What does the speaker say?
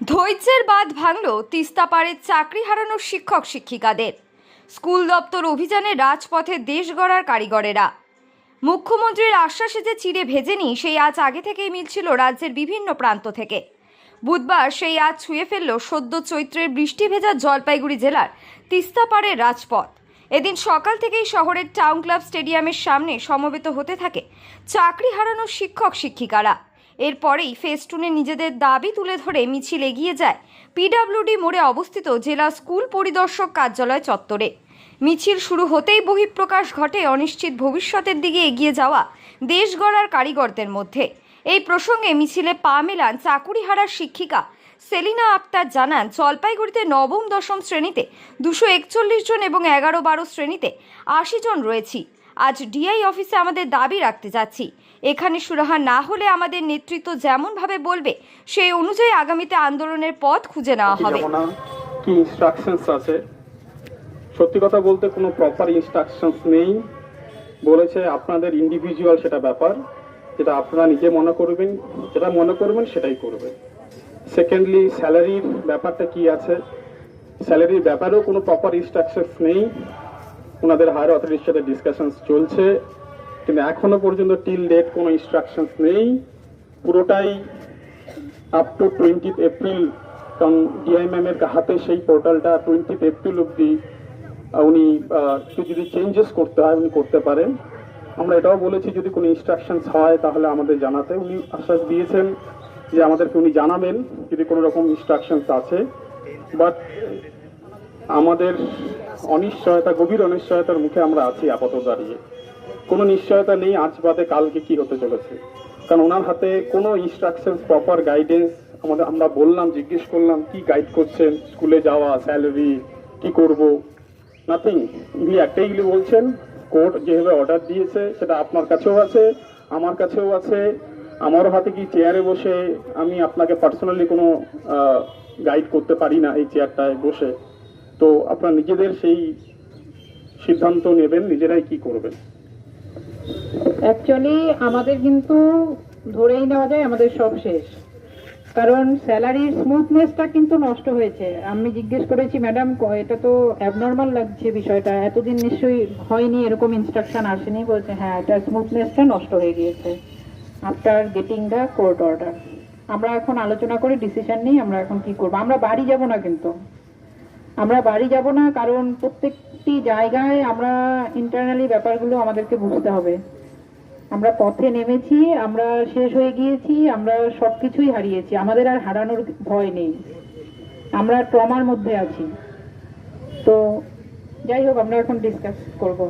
ধৈর্যের বাঁধ ভাঙল তিস্তা পাড়ের চাকরি হারানোর শিক্ষক শিক্ষিকাদের। স্কুল দপ্তর অভিযানে রাজপথে দেশ গড়ার কারিগরেরা। মুখ্যমন্ত্রীর আশ্বাসে যে চিড়ে ভেজেনি, সেই আজ আগে থেকেই মিলছিল রাজ্যের বিভিন্ন প্রান্ত থেকে। বুধবার সেই আজ ছুঁয়ে ফেলল সদ্য চৈত্রের বৃষ্টি ভেজা জলপাইগুড়ি জেলার তিস্তাপাড়ের রাজপথ। এদিন সকাল থেকেই শহরের টাউন ক্লাব স্টেডিয়ামের সামনে সমবেত হতে থাকে চাকরি হারানো শিক্ষক শিক্ষিকারা। এরপরেই ফেস্টুনে নিজেদের দাবি তুলে ধরে মিছিল এগিয়ে যায়। পিডাব্লিউডি মোড়ে অবস্থিত জেলা স্কুল পরিদর্শক কার্যালয় চত্বরে। মিছিল শুরু হতেই বহিঃপ্রকাশ ঘটে অনিশ্চিত ভবিষ্যতের দিকে এগিয়ে যাওয়া দেশ গড়ার কারিগরদের মধ্যে। এই প্রসঙ্গে মিছিলে পা মেলান চাকুরিহারার শিক্ষিকা সেলিনা আক্তার জানান, জলপাইগুড়িতে নবম, দশম শ্রেণীতে দুশো একচল্লিশ জন এবং এগারো, বারো শ্রেণীতে আশি জন রয়েছি। আজ ডিআই অফিসে আমাদের দাবি রাখতে যাচ্ছি। এখানে সুরাহা না হলে আমাদের নেতৃত্ব যেমনভাবে বলবে সেই অনুযায়ী আগামীতে আন্দোলনের পথ খুঁজে নেওয়া হবে। কি ইনস্ট্রাকশনস আছে? সত্যি কথা বলতে কোনো প্রপার ইনস্ট্রাকশনস নেই। বলেছে আপনাদের ইন্ডিভিজুয়াল সেটা ব্যাপার যেটা আপনারা নিজে মনে করবেন যেটা মনে করবেন সেটাই করবেন। সেকেন্ডলি স্যালারির ব্যাপারটা কি আছে? স্যালারির ব্যাপারেও কোনো প্রপার ইনস্ট্রাকশনস নেই। ওনাদের হায়ার অথরিটির সাথে ডিসকাশনস চলছে। কিন্তু এখনও পর্যন্ত টিল ডেট কোনো ইনস্ট্রাকশনস নেই। পুরোটাই আপ টু টোয়েন্টি এপ্রিল কারণ ডিআইএমএম এর হাতে সেই পোর্টালটা টোয়েন্টি এপ্রিল অব্দি উনি একটু যদি চেঞ্জেস করতে হয়, উনি করতে পারেন। আমরা এটাও বলেছি, যদি কোনো ইনস্ট্রাকশনস হয়, তাহলে আমাদের জানাতে। উনি আশ্বাস দিয়েছেন যে আমাদেরকে উনি জানাবেন, যদি কোনো রকম ইনস্ট্রাকশনস আছে। বাট আমাদের অনিশ্চয়তা, গভীর অনিশ্চয়তার মুখে আমরা আছি আপাতত দাঁড়িয়ে। কোনো নিশ্চয়তা নেই আজ বাদে কালকে কি হতে চলেছে। কারণ ওনার হাতে কোনো ইনস্ট্রাকশন প্রপার গাইডেন্স আমাদের, আমরা বললাম, জিজ্ঞেস করলাম, কি গাইড করছেন? স্কুলে যাওয়া স্যালারি কি করব? নাথিং উনি একটাই বলছেন, কোর্ট যেভাবে অর্ডার দিয়েছে, সেটা আপনার কাছেও আছে, আমার কাছেও আছে, আমারও হাতে কি চেয়ারে বসে আমি আপনাকে পার্সোনালি কোনো গাইড করতে পারি না এই চেয়ারটায় বসে? তো আপনারা নিজেদের সেই সিদ্ধান্ত নেবেন, নিজেরাই কি করবেন? অ্যাকচুয়ালি আমাদের কিন্তু ধরেই নেওয়া যায় আমাদের সব শেষ। কারণ স্যালারির স্মুথনেসটা কিন্তু নষ্ট হয়েছে। আমি জিজ্ঞেস করেছি, ম্যাডাম এটা তো অ্যাবনর্মাল লাগছে বিষয়টা। এতদিন নিশ্চয়ই হয়নি, এরকম ইনস্ট্রাকশন আসেনি। বলছে হ্যাঁ এটা স্মুথনেসটা নষ্ট হয়ে গিয়েছে। After getting the court order আমরা এখন আলোচনা করে ডিসিশন নিই, আমরা এখন কি করব। আমরা বাড়ি যাব না কিন্তু। আমরা বাড়ি যাব না, কারণ প্রত্যেকটি জায়গায় আমরা ইন্টারনালি ব্যাপারগুলো আমাদেরকে বুঝতে হবে। আমরা পথে নেমেছি, আমরা শেষ হয়ে গিয়েছি, আমরা সব কিছুই হারিয়েছি। আমাদের আর হারানোর ভয় নেই। আমরা ট্রমার মধ্যে আছি। তো যাই হোক, আমরা এখন ডিসকাস করব।